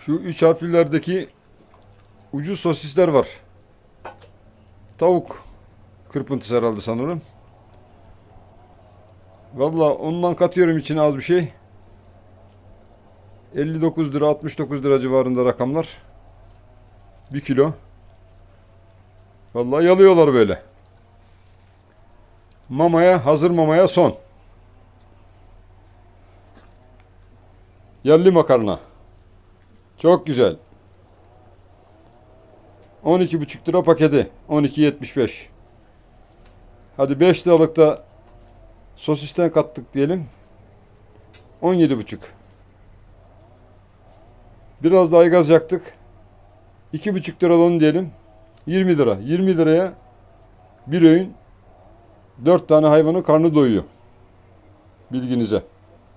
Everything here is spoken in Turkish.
Şu üç harflilerdeki ucuz sosisler var. Tavuk kırpıntısı herhalde sanırım. Valla ondan katıyorum içine az bir şey. 59 lira 69 lira civarında rakamlar. 1 kilo. Vallahi yalıyorlar böyle. Mamaya hazır mamaya son. Yerli makarna. Çok güzel. 12,5 lira paketi. 12.75. Hadi 5 liralık da sosisten kattık diyelim. 17,5. Biraz daha gaz yaktık. 2,5 lira onu diyelim. 20 lira. 20 liraya bir öğün 4 tane hayvanın karnı doyuyor. Bilginize.